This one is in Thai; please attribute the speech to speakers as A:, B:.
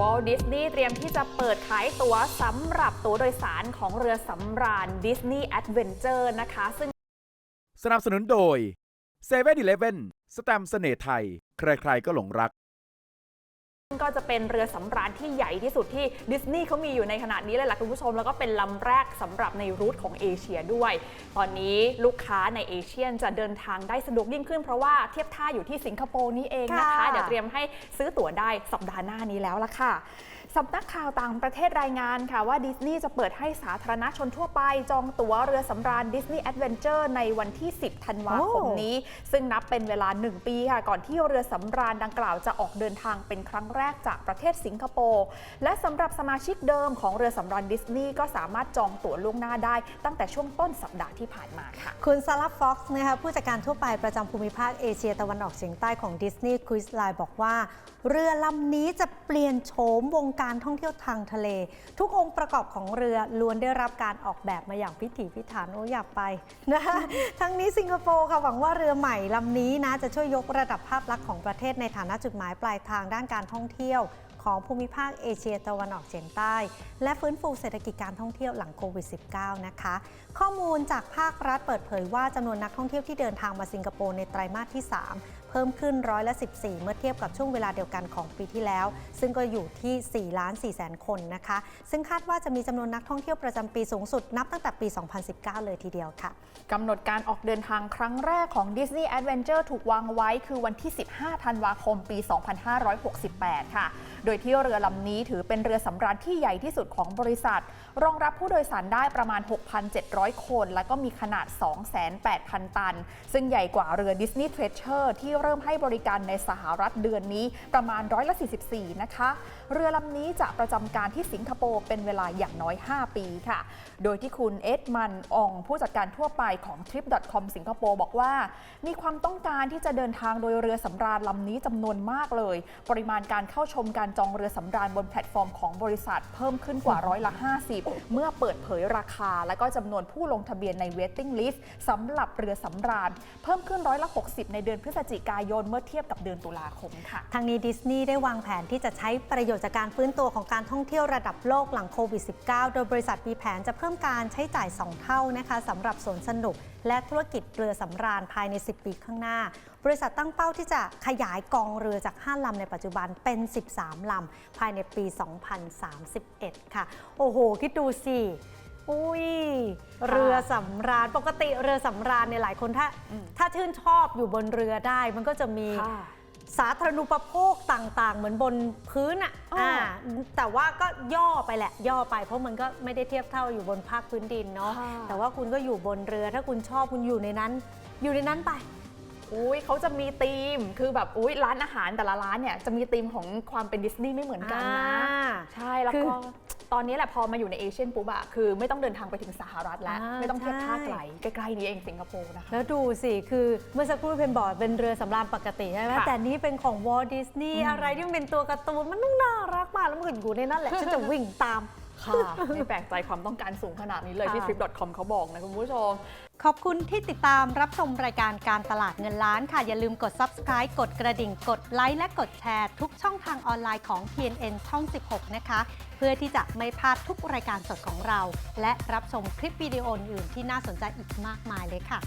A: วอลดิสนีย์เตรียมที่จะเปิดขายตั๋วสำหรับตั๋วโดยสารของเรือสำราญดิสนีย์แอดเวนเจอร์นะคะ ซึ่ง
B: สนับสนุนโดย7 e เ e ่ e อีเลฟเว่นสแตมเสน่ห์ไทย ใครๆก็หลงรัก
A: ก็จะเป็นเรือสำราญที่ใหญ่ที่สุดที่ดิสนีย์เขามีอยู่ในขณะนี้เลยล่ะคุณผู้ชม แล้วก็เป็นลำแรกสำหรับในรูทของเอเชียด้วย ตอนนี้ลูกค้าในเอเชียนจะเดินทางได้สะดวกยิ่งขึ้นเพราะว่าเทียบท่าอยู่ที่สิงคโปร์นี่เองนะคะ
C: ค่ะ
A: เดี๋ยวเตรียมให้ซื้อตั๋วได้สัปดาห์หน้านี้แล้วล่ะค่ะสำนักข่าวต่างประเทศรายงานค่ะว่าดิสนีย์จะเปิดให้สาธารณชนทั่วไป จองตั๋วเรือสำราญดิสนีย์แอดเวนเจอร์ในวันที่ 10 ธันวาคม
C: โอ้
A: นี้ ซึ่งนับเป็นเวลา 1 ปีค่ะ ก่อนที่เรือสำราญดังกล่าวจะออกเดินทางเป็นครั้งแรกจากประเทศสิงคโปร์ และสำหรับสมาชิกเดิมของเรือสำราญดิสนีย์ก็สามารถจองตั๋วล่วงหน้าได้ ตั้งแต่ช่วงต้นสัปดาห์ที่ผ่านมาค่ะ
C: คุณซาร่าฟ็อกซ์นะคะผู้จัดการทั่วไปประจำภูมิภาคเอเชียตะวันออกเฉียงใต้ของดิสนีย์ค i ิสไลน์บอกว่า เรือลำนี้จะเปลี่ยนโฉมวงการท่องเที่ยวทางทะเล ทุกองค์ประกอบของเรือล้วนได้รับการออกแบบมาอย่างพิถีพิถันโอ้อยากไปนะคะทั้งนี้สิงคโปร์ค่ะหวังว่าเรือใหม่ลำนี้นะจะช่วยยกระดับภาพลักษณ์ของประเทศในฐานะจุดหมายปลายทางด้านการท่องเที่ยวของภูมิภาคเอเชียตะวันออกเฉียงใต้ และฟื้นฟูเศรษฐกิจการท่องเที่ยวหลังโควิด -19 นะคะ ข้อมูลจากภาครัฐเปิดเผยว่าจำนวนนักท่องเที่ยวที่เดินทางมาสิงคโปร์ในไตรมาสที่ 3 พิ่มขึ้นร้อยละ 14 เมื่อเทียบกับช่วงเวลาเดียวกันของปีที่แล้ว ซึ่งก็อยู่ที่ 4 ล้าน4แสนคนนะคะ ซึ่งคาดว่าจะมีจำนวนนักท่องเที่ยวประจำปีสูงสุดนับตั้งแต่ปี 2019 เลยทีเดียวค่ะ
A: กำหนดการออกเดินทางครั้งแรกของ Disney Adventure ถูกวางไว้คือวันที่ 15 ธันวาคม ปี 2568 ค่ะ โดยที่เรือลำนี้ถือเป็นเรือสำราญที่ใหญ่ที่สุดของบริษัท รองรับผู้โดยสารได้ประมาณ 6,700 คน และก็มีขนาด 28,000 ตัน ซึ่งใหญ่กว่าเรือ Disney Treasure ที่ริ่มให้บริการในสหรัฐเดือนนี้ประมาณร้อยละ44 นะคะ เรือลำนี้จะประจำการที่สิงคโปร์เป็นเวลาอย่างน้อย 5 ปีค่ะ โดยที่คุณเอ็ดมันอองผู้จัดการทั่วไปของ Trip.com สิงคโปร์บอกว่า มีความต้องการที่จะเดินทางโดยเรือสำราญลำนี้จำนวนมากเลย ปริมาณการเข้าชมการจองเรือสำราญบนแพลตฟอร์มของบริษัทเพิ่มขึ้นกว่าร้อยละ 50 เมื่อเปิดเผยราคา และก็จำนวนผู้ลงทะเบียนใน waiting list สำหรับเรือสำราญ เพิ่มขึ้นร้อยละ 60 ในเดือนพฤศจิกายนเมื่อเทียบกับเดือนตุลาคมค่ะ
C: ทางนี้ดิสนีย์ได้วางแผนที่จะใช้ประโยชน์จากการฟื้นตัวของการท่องเที่ยวระดับโลกหลังโควิด -19 โดยบริษัทมีแผนจะเพิ่มการใช้จ่าย 2 เท่านะคะสำหรับสวนสนุก และธุรกิจเรือสำราญภายใน 10 ปีข้างหน้า บริษัทตั้งเป้าที่จะขยายกองเรือจาก 5 ลำในปัจจุบันเป็น 13 ลำภายในปี 2031 ค่ะ โอ้โห คิดดูสิ อุ้ยเรือสำราญปกติเรือสำราญเนี่ยหลายคนถ้า
A: อืม
C: ถ้าชื่นชอบอยู่บนเรือได้ มันก็จะมี
A: ค่ะ
C: สาธารณูปโภคต่างๆ เหมือนบนพื้นอะ
A: อ้ออ่า
C: แต่ว่าก็ย่อไปแหละ ย่อไปเพราะมันก็ไม่ได้เทียบเท่าอยู่บนภาคพื้นดินเนาะ
A: ค่ะ
C: แต่ว่าคุณก็อยู่บนเรือถ้าคุณชอบคุณอยู่ในนั้น อยู่ในนั้นไป
A: อุ้ยเขาจะมีธีมคือแบบอุ้ยร้านอาหารแต่ละร้านเนี่ยจะมีธีมของความเป็นดิสนีย์ไม่เหมือนกันนะ
C: อ่า
A: ใช่แล้ว
C: คือ
A: ก็ ตอนนี้แหละพอมาอยู่ในเอเชียนปุ๊บอะคือไม่ต้องเดินทางไปถึงสหรัฐแล้ว
C: อ่า
A: ไม่ต้องเทียบท่า
C: ใช่
A: ไกลใกล้ ๆ นี้เองสิงคโปร์นะคะ
C: แล้วดูสิ คือเมื่อสักครู่เพนบอกเป็นเรือสำราญปกติใช่ไหม
A: ค่ะ
C: แต่นี่เป็นของวอลดิสนีย์
A: อืม
C: อะไรที่มันเป็นตัวการ์ตูนมันต้องน่ารักมากแล้วมันก็อยู่ในนั่นแหละ ฉันจะวิ่งตาม
A: ค่ะไม่แปลกใจความต้องการสูงขนาดนี้เลยที่
C: ค่ะ
A: trip.com เขาบอกนะคุณผู้ชม
C: ขอบคุณที่ติดตามรับชมรายการการตลาดเงินล้านค่ะ อย่าลืมกด subscribe กดกระดิ่ง กดไลค์และกดแชร์ ทุกช่องทางออนไลน์ของ TNN ช่อง 16 นะคะ เพื่อที่จะไม่พลาดทุกรายการสดของเรา และรับชมคลิปวิดีโออื่นๆที่น่าสนใจอีกมากมายเลยค่ะ